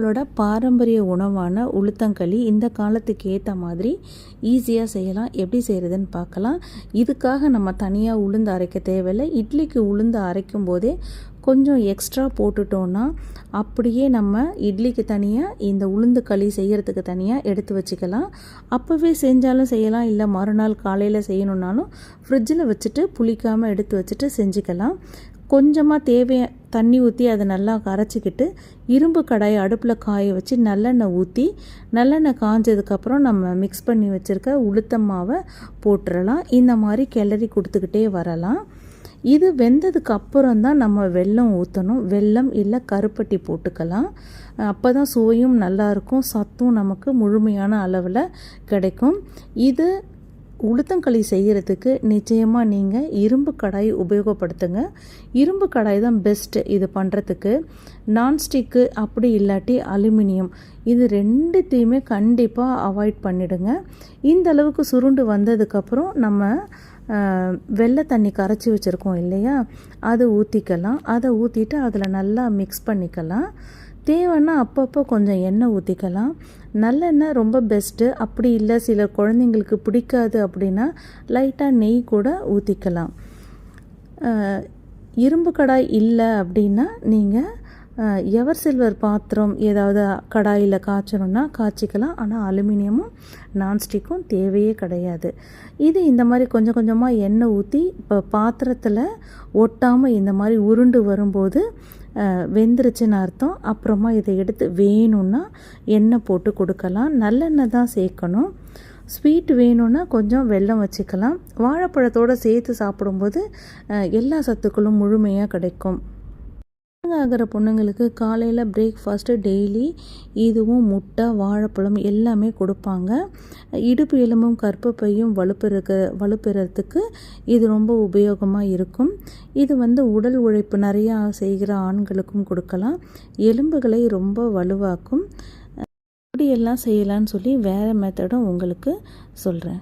நம்மளோட பாரம்பரிய உணவான உளுத்தங்களி இந்த காலத்துக்கு ஏற்ற மாதிரி ஈஸியாக செய்யலாம். எப்படி செய்கிறதுன்னு பார்க்கலாம். இதுக்காக நம்ம தனியாக உளுந்து அரைக்க தேவையில்லை. இட்லிக்கு உளுந்து அரைக்கும் போதே கொஞ்சம் எக்ஸ்ட்ரா போட்டுட்டோன்னா அப்படியே நம்ம இட்லிக்கு தனியாக இந்த உளுந்து களி செய்கிறதுக்கு தனியாக எடுத்து வச்சுக்கலாம். அப்போவே செஞ்சாலும் செய்யலாம். இல்லை மறுநாள் காலையில் செய்யணுன்னாலும் ஃப்ரிட்ஜில் வச்சுட்டு புளிக்காமல் எடுத்து வச்சுட்டு செஞ்சுக்கலாம். கொஞ்சமாக தேவைய தண்ணி ஊற்றி அதை நல்லா கரைச்சிக்கிட்டு இரும்பு கடாயை அடுப்பில் காய வச்சு நல்லெண்ணெய் ஊற்றி நல்லெண்ணெய் காஞ்சதுக்கப்புறம் நம்ம மிக்ஸ் பண்ணி வச்சுருக்க உளுத்த மாவை போட்டுடலாம் இந்த மாதிரி கிளறி கொடுத்துக்கிட்டே வரலாம். இது வெந்ததுக்கு அப்புறம் தான் நம்ம வெல்லம் ஊற்றணும் வெல்லம் இல்லை கருப்பட்டி போட்டுக்கலாம். அப்போ தான் சுவையும் நல்லாயிருக்கும் சத்தும் நமக்கு முழுமையான அளவில் கிடைக்கும். இது உளுத்தங்களி செய்கிறதுக்கு நிச்சயமாக நீங்கள் இரும்பு கடாய் உபயோகப்படுத்துங்க. இரும்பு கடாய் தான் பெஸ்ட்டு இது பண்ணுறதுக்கு நான்ஸ்டிக்கு அப்படி இல்லாட்டி அலுமினியம் இது ரெண்டுத்தையுமே கண்டிப்பாக அவாய்ட் பண்ணிடுங்க. இந்த அளவுக்கு சுருண்டு வந்ததுக்கப்புறம் நம்ம வெள்ளை தண்ணி கரைச்சி வச்சுருக்கோம் இல்லையா? அதை ஊற்றிக்கலாம் அதை ஊற்றிட்டு அதில் நல்லா மிக்ஸ் பண்ணிக்கலாம். தேவைன்னா அப்பப்போ கொஞ்சம் எண்ணெய் ஊற்றிக்கலாம் நல்லெண்ணெய் ரொம்ப பெஸ்ட்டு அப்படி இல்லை சில குழந்தைங்களுக்கு பிடிக்காது அப்படின்னா லைட்டாக நெய் கூட ஊற்றிக்கலாம் இரும்பு கடாய் இல்லை அப்படின்னா நீங்கள் எவர் சில்வர் பாத்திரம் ஏதாவது கடாயில் காய்ச்சணுன்னா காய்ச்சிக்கலாம். ஆனால் அலுமினியமும் நான்ஸ்டிக்கும் தேவையே கிடையாது. இது இந்த மாதிரி கொஞ்சம் கொஞ்சமாக எண்ணெய் ஊற்றி இப்போ பாத்திரத்தில் ஒட்டாமல் இந்த மாதிரி உருண்டு வரும்போது வெந்துருச்சுன்னு அர்த்தம். அப்புறமா இதை எடுத்து வேணும்னா எண்ணெய் போட்டு கொடுக்கலாம். நல்லெண்ணெய் தான் சேர்க்கணும். ஸ்வீட் வேணும்னா கொஞ்சம் வெல்லம் வச்சுக்கலாம். வாழைப்பழத்தோடு சேர்த்து சாப்பிடும்போது எல்லா சத்துக்களும் முழுமையாக கிடைக்கும். ஆகிற பொண்ணுங்களுக்கு காலையில் பிரேக்ஃபாஸ்ட்டு டெய்லி இதுவும் முட்டை வாழைப்பழம் எல்லாமே கொடுப்பாங்க. இடுப்பு எலும்பும் கற்பப்பையும் வலுப்பெருக்க வலுப்பெறத்துக்கு இது ரொம்ப உபயோகமாக இருக்கும். இது வந்து உடல் உழைப்பு நிறையா செய்கிற ஆண்களுக்கும் கொடுக்கலாம். எலும்புகளை ரொம்ப வலுவாக்கும். இப்படியெல்லாம் செய்யலான்னு சொல்லி வேறு மெத்தடும் உங்களுக்கு சொல்கிறேன்